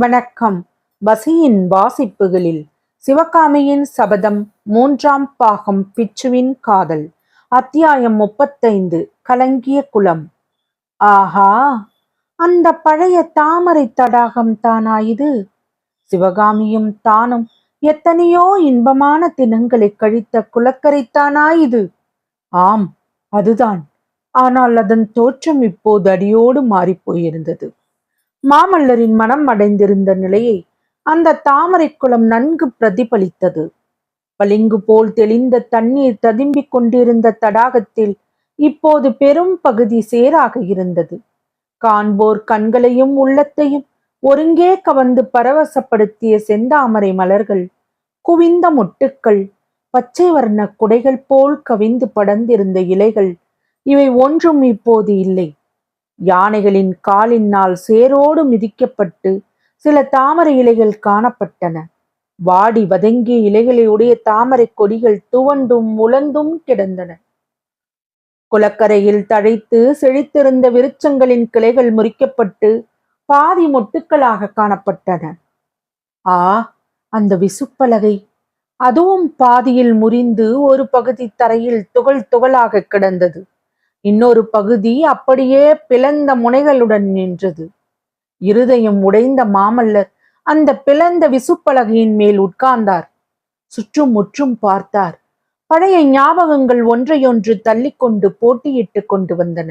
வணக்கம். வசியின் வாசிப்புகளில் சிவகாமியின் சபதம் மூன்றாம் பாகம் பிச்சுவின் காதல். அத்தியாயம் முப்பத்தைந்து கலங்கிய குளம். ஆஹா! அந்த பழைய தாமரை தடாகம் தானா இது? சிவகாமியும் தானும் எத்தனையோ இன்பமான தினங்களை கழித்த குளக்கரைத்தானா இது? ஆம் அதுதான். ஆனால் அதன் தோற்றம் இப்போது அடியோடு மாறிப் போயிருந்தது. மாமல்லரின் மனம் அடைந்திருந்த நிலையை அந்த தாமரை குளம் நன்கு பிரதிபலித்தது. பளிங்கு போல் தெளிந்த தண்ணீர் ததும்பிக் கொண்டிருந்த தடாகத்தில் இப்போது பெரும் பகுதி சேராக இருந்தது. காண்போர் கண்களையும் உள்ளத்தையும் ஒருங்கே கவர்ந்து பரவசப்படுத்திய செந்தாமரை மலர்கள் குவிந்த மொட்டுக்கள் பச்சை வர்ண குடைகள் போல் கவிந்து படர்ந்திருந்த இலைகள் இவை ஒன்றும் இப்போது இல்லை. யானைகளின் காலினால் சேரோடு மிதிக்கப்பட்டு சில தாமரை இலைகள் காணப்பட்டன. வாடி வதங்கிய இலைகளை உடைய தாமரை கொடிகள் துவண்டும் உலர்ந்தும் கிடந்தன. குளக்கரையில் தழைத்து செழித்திருந்த விருச்சங்களின் கிளைகள் முறிக்கப்பட்டு பாதி மொட்டுக்களாக காணப்பட்டன. ஆ அந்த விசுப்பலகை. அதுவும் பாதியில் முறிந்து ஒரு பகுதி தரையில் துகள் துகளாக கிடந்தது. இன்னொரு பகுதி அப்படியே பிளந்த முனைகளுடன் நின்றது. இருதயம் உடைந்த மாமல்லர் அந்த பிளந்த விசுப்பலகையின் மேல் உட்கார்ந்தார். சுற்றும் முற்றும் பார்த்தார். பழைய ஞாபகங்கள் ஒன்றையொன்று தள்ளிக்கொண்டு போட்டியிட்டு கொண்டு வந்தன.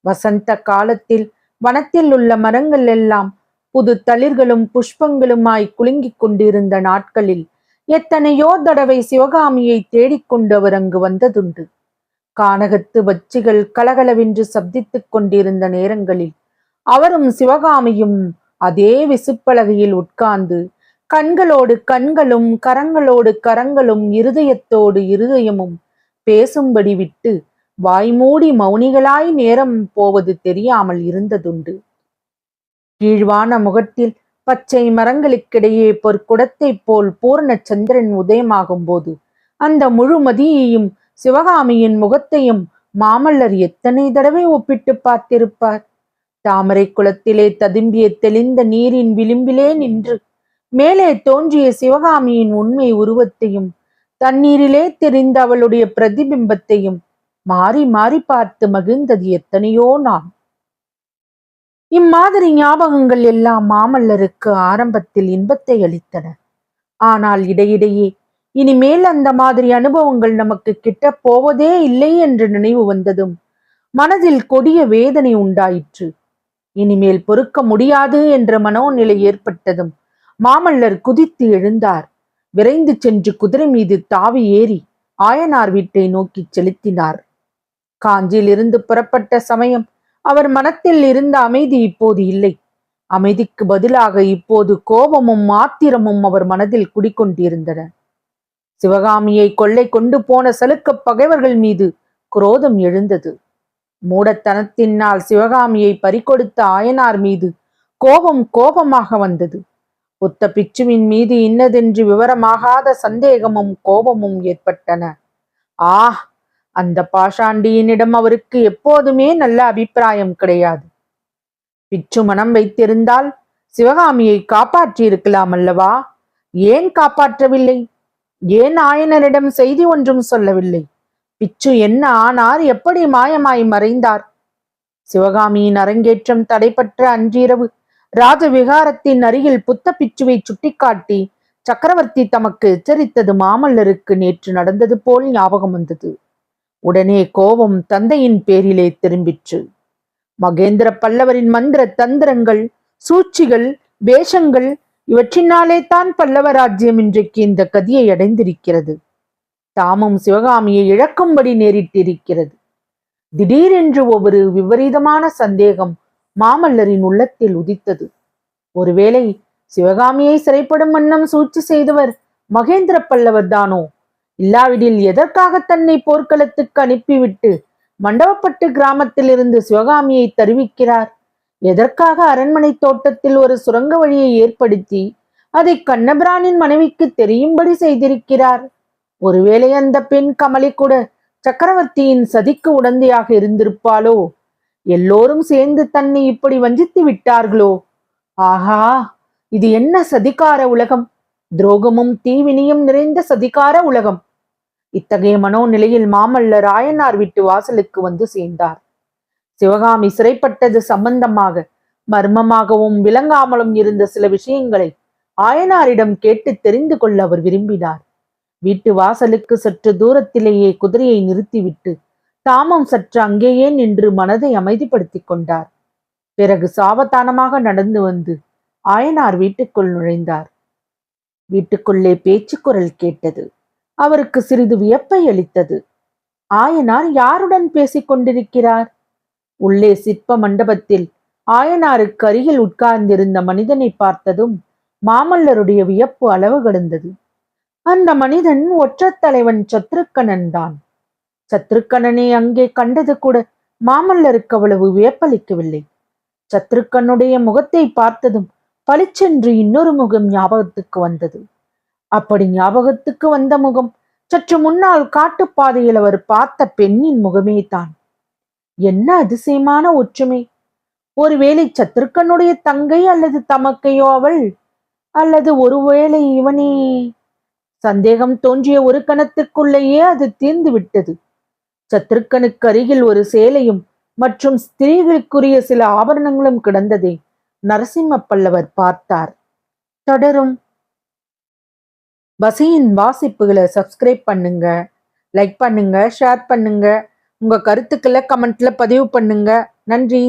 வசந்த காலத்தில் வனத்தில் உள்ள மரங்கள் எல்லாம் புது தளிர்களும் புஷ்பங்களுமாய் குலுங்கிக் கொண்டிருந்த நாட்களில் எத்தனையோ தடவை சிவகாமியை தேடிக்கொண்டு அவர் அங்கு வந்ததுண்டு. கானகத்து வச்சிகள் கலகலவென்று சப்தித்துக் கொண்டிருந்த நேரங்களில் அவரும் சிவகாமியும் அதே விசுப்பலகையில் உட்கார்ந்து கண்களோடு கண்களும் கரங்களோடு கரங்களும் இருதயத்தோடு இருதயமும் பேசும்படி விட்டு வாய்மூடி மௌனிகளாய் நேரம் போவது தெரியாமல் இருந்ததுண்டு. கீழ்வான முகத்தில் பச்சை மரங்களுக்கிடையே பொற்குடத்தைப் போல் பூர்ண சந்திரன் உதயமாகும் போது அந்த முழுமதியையும் சிவகாமியின் முகத்தையும் மாமல்லர் எத்தனை தடவை ஒப்பிட்டு பார்த்திருப்பார்? தாமரை குளத்திலே ததும்பிய தெளிந்த நீரின் விளிம்பிலே நின்று மேலே தோன்றிய சிவகாமியின் உண்மை உருவத்தையும் தண்ணீரிலே தெரிந்த அவளுடைய பிரதிபிம்பத்தையும் மாறி மாறி பார்த்து மகிழ்ந்தது எத்தனையோ நான் இம்மாதிரி ஞாபகங்கள் எல்லாம் மாமல்லருக்கு ஆரம்பத்தில் இன்பத்தை அளித்தன. ஆனால் இடையிடையே இனிமேல் அந்த மாதிரி அனுபவங்கள் நமக்கு கிட்ட போவதே இல்லை என்று நினைவு வந்ததும் மனதில் கொடிய வேதனை உண்டாயிற்று. இனிமேல் பொறுக்க முடியாது என்ற மனோநிலை ஏற்பட்டதும் மாமல்லர் குதித்து எழுந்தார். விரைந்து சென்று குதிரை மீது தாவி ஏறி ஆயனார் வீட்டை நோக்கி செலுத்தினார். காஞ்சியிலிருந்து புறப்பட்ட சமயம் அவர் மனத்தில் இருந்த அமைதி இப்போது இல்லை. அமைதிக்கு பதிலாக இப்போது கோபமும் ஆத்திரமும் அவர் மனதில் குடிக்கொண்டிருந்தன. சிவகாமியை கொள்ளை கொண்டு போன செலுக்க பகைவர்கள் மீது குரோதம் எழுந்தது. மூடத்தனத்தினால் சிவகாமியை பறிகொடுத்த ஆயனார் மீது கோபம் கோபமாக வந்தது. புத்த பிச்சுவின் மீது இன்னதென்று விவரமாகாத சந்தேகமும் கோபமும் ஏற்பட்டன. ஆ அந்த பாஷாண்டியினிடம் அவருக்கு எப்போதுமே நல்ல அபிப்பிராயம் கிடையாது. பிச்சு மனம் வைத்திருந்தால் சிவகாமியை காப்பாற்றியிருக்கலாம் அல்லவா? ஏன் காப்பாற்றவில்லை? ஏன் ஆயனரிடம் செய்தி ஒன்றும் சொல்லவில்லை? பிச்சு என்ன ஆனார்? எப்படி மாயமாய் மறைந்தார்? சிவகாமியின் அரங்கேற்றம் தடைபற்ற அன்றிரவு ராஜவிகாரத்தின் அருகில் புத்த பிச்சுவை சுட்டிக்காட்டி சக்கரவர்த்தி தமக்கு எச்சரித்தது மாமல்லருக்கு நேற்று நடந்தது போல் ஞாபகம் வந்தது. உடனே கோபம் தந்தையின் பேரிலே திரும்பிற்று. மகேந்திர பல்லவரின் மந்திர தந்திரங்கள் சூழ்ச்சிகள் வேஷங்கள் இவற்றினாலே தான் பல்லவ ராஜ்யம் இன்றைக்கு இந்த கதியை அடைந்திருக்கிறது. தாமும் சிவகாமியை இழக்கும்படி நேரிட்டிருக்கிறது. திடீரென்று ஒவ்வொரு விபரீதமான சந்தேகம் மாமல்லரின் உள்ளத்தில் உதித்தது. ஒருவேளை சிவகாமியை சிறைப்படும் வண்ணம் சூழ்ச்சி செய்தவர் மகேந்திர பல்லவர் தானோ? இல்லாவிடில் எதற்காக தன்னை போர்க்களத்துக்கு அனுப்பிவிட்டு மண்டபப்பட்டு கிராமத்திலிருந்து சிவகாமியை தருவிக்கிறார்? எதற்காக அரண்மனை தோட்டத்தில் ஒரு சுரங்க வழியை ஏற்படுத்தி அதை கண்ணபிரானின் மனைவிக்கு தெரியும்படி செய்திருக்கிறார்? ஒருவேளை அந்த பெண் கமலி கூட சக்கரவர்த்தியின் சதிக்கு உடந்தையாக இருந்திருப்பாளோ? எல்லோரும் சேர்ந்து தன்னை இப்படி வஞ்சித்து விட்டார்களோ? ஆஹா இது என்ன சதிகார உலகம்? துரோகமும் தீவினியும் நிறைந்த சதிகார உலகம். இத்தகைய மனோநிலையில் மாமல்லர் ராயனார் வீட்டு வாசலுக்கு வந்து சேர்ந்தார். சிவகாமி சிறைப்பட்டது சம்பந்தமாக மர்மமாகவும் விளங்காமலும் இருந்த சில விஷயங்களை ஆயனாரிடம் கேட்டு தெரிந்து கொள்ள அவர் விரும்பினார். வீட்டு வாசலுக்கு சற்று தூரத்திலேயே குதிரையை நிறுத்திவிட்டு தாமும் சற்று அங்கேயே நின்று மனதை அமைதிப்படுத்திக் கொண்டார். பிறகு சாவதானமாக நடந்து வந்து ஆயனார் வீட்டுக்குள் நுழைந்தார். வீட்டுக்குள்ளே பேச்சுக்குரல் கேட்டது. அவருக்கு சிறிது வியப்பை அளித்தது. ஆயனார் யாருடன் பேசிக் கொண்டிருக்கிறார்? உள்ளே சிற்ப மண்டபத்தில் ஆயனாருக்கு அருகில் உட்கார்ந்திருந்த மனிதனை பார்த்ததும் மாமல்லருடைய வியப்பு அளவு கடந்தது. அந்த மனிதன் ஒற்ற தலைவன் சத்ருக்கணன் தான் சத்ருக்கணனை அங்கே கண்டது கூட மாமல்லருக்கு அவ்வளவு வியப்பளிக்கவில்லை. சத்ருக்கனுடைய முகத்தை பார்த்ததும் பளிச்சென்று இன்னொரு முகம் ஞாபகத்துக்கு வந்தது. அப்படி ஞாபகத்துக்கு வந்த முகம் சற்று முன்னால் காட்டுப்பாதையில் அவர் பார்த்த பெண்ணின் முகமே தான் என்ன அதிசயமான ஒற்றுமை. ஒருவேளை சத்ருக்கனுடைய தங்கை அல்லது தமக்கையோ அவள் அல்லது ஒருவேளை இவனே. சந்தேகம் தோன்றிய ஒரு கணத்துக்குள்ளேயே அது தீர்ந்து விட்டது சத்ருக்கனுக்கு அருகில் ஒரு சேலையும் மற்றும் ஸ்திரீகளுக்குரிய சில ஆபரணங்களும் கிடந்ததை நரசிம்ம பல்லவர் பார்த்தார். தொடரும். பசியின் வாசிப்புகளை சப்ஸ்கிரைப் பண்ணுங்க லைக் பண்ணுங்க ஷேர் பண்ணுங்க. உங்கள் கருத்துக்களை கமெண்ட்ல பதிவு பண்ணுங்க. நன்றி.